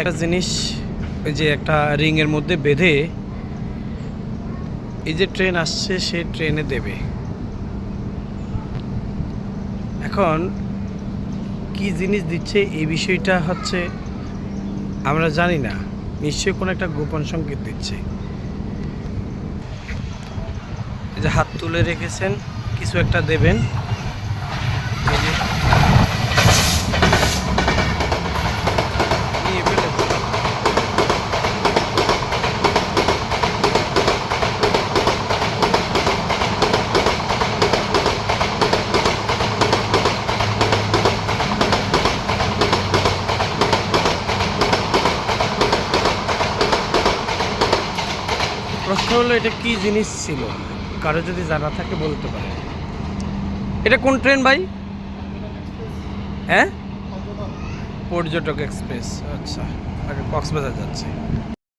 একটা জিনিস যে একটা রিংয়ের মধ্যে বেঁধে এই যে ট্রেন আসছে সে ট্রেনে দেবে। এখন কি জিনিস দিচ্ছে এই বিষয়টা হচ্ছে আমরা জানি না। নিশ্চয়ই কোনো একটা গোপন সংকেত দিচ্ছে। এই যে হাত তুলে রেখেছেন, কিছু একটা দেবেন। প্রশ্ন হলো, এটা কি জিনিস ছিল? কারও যদি জানা থাকে বলতে পারে। এটা কোন ট্রেন ভাই? হ্যাঁ? পর্যটক এক্সপ্রেস। আচ্ছা আগে কক্সবাজার যাচ্ছে।